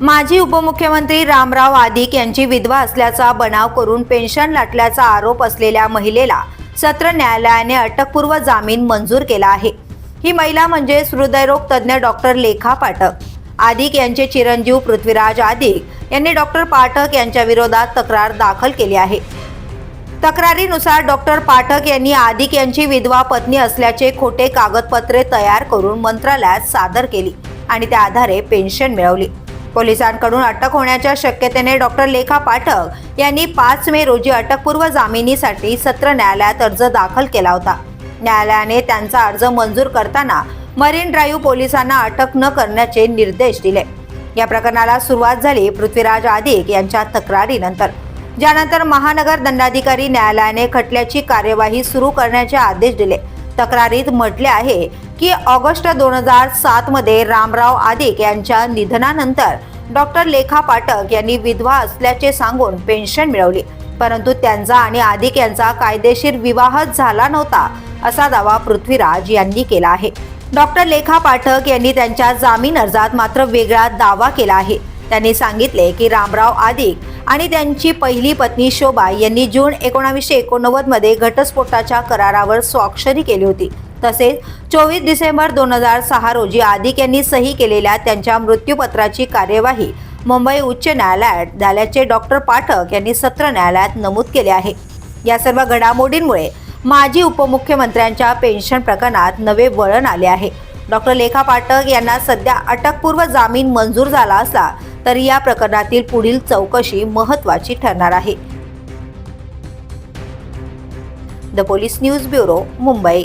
माजी उपमुख्यमंत्री रामराव आदिक यांची विधवा असल्याचा बनाव करून पेन्शन लाटल्याचा आरोप असलेल्या महिलेला सत्र न्यायालयाने अटकपूर्व जामीन मंजूर केला आहे. ही महिला म्हणजे हृदयरोग तज्ज्ञ डॉक्टर लेखा पाठक. आदिक यांचे चिरंजीव पृथ्वीराज आदिक यांनी डॉक्टर पाठक यांच्या विरोधात तक्रार दाखल केली आहे. तक्रारीनुसार डॉक्टर पाठक यांनी आदिक यांची विधवा पत्नी असल्याचे खोटे कागदपत्रे तयार करून मंत्रालयात सादर केली आणि त्या आधारे पेन्शन मिळवली. पोलिसांकडून अटक होण्याच्या शक्यतेने डॉक्टर लेखा पाठक यांनी पाच मे रोजी अटकपूर्व जामिनीसाठी सत्र न्यायालयात अर्ज दाखल केला होता. न्यायालयाने त्यांचा अर्ज मंजूर करताना मरीन ड्राईव्ह पोलिसांना अटक न करण्याचे निर्देश दिले. या प्रकरणाला सुरुवात झाली पृथ्वीराज आदिक यांच्या तक्रारीनंतर. ज्यानंतर महानगर दंडाधिकारी न्यायालयाने खटल्याची कार्यवाही सुरू करण्याचे आदेश दिले. तक्रारीत म्हटले आहे की ऑगस्ट दोन हजार सात मध्ये रामराव आदिक यांच्या निधनानंतर डॉक्टर लेखा पाठक यांनी विधवा असल्याचे सांगून पेन्शन मिळवली. परंतु त्यांचा आणि आदिक यांचा कायदेशीर विवाहच झाला नव्हता असा दावा पृथ्वीराज यांनी केला आहे. डॉक्टर लेखा पाठक यांनी त्यांच्या जामीन अर्जात मात्र वेगळा दावा केला आहे. त्यांनी सांगितले की रामराव आदिक आणि त्यांची पहिली पत्नी शोभा यांनी जून एकोणावीसशे एकोणनव्वदमध्ये घटस्फोटाच्या करारावर स्वाक्षरी केली होती. तसेच चोवीस डिसेंबर दोन हजार सहा रोजी आदिक यांनी सही केलेल्या त्यांच्या मृत्यूपत्राची कार्यवाही मुंबई उच्च न्यायालयात झाल्याचे डॉक्टर पाठक यांनी सत्र न्यायालयात नमूद केले आहे. या सर्व घडामोडींमुळे माजी उपमुख्यमंत्र्यांच्या पेन्शन प्रकरणात नवे वळण आले आहे. डॉक्टर लेखा पाठक यांना सध्या अटकपूर्व जामीन मंजूर झाला असला तरी या प्रकरणातील पुढील चौकशी महत्त्वाची ठरणार आहे. The police news bureau Mumbai.